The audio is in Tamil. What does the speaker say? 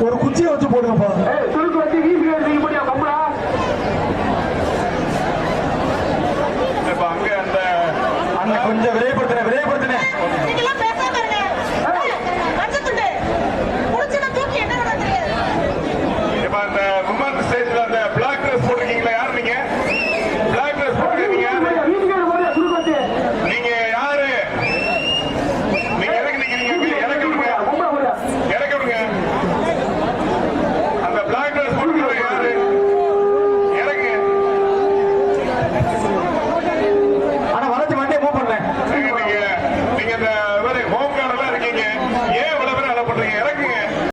ஒரு குச்சியை வச்சு போடுங்கப்பா. துருக்கு வச்சு வீசி எடுத்துக்க அங்க அந்த அந்த கொஞ்சம் விரைவு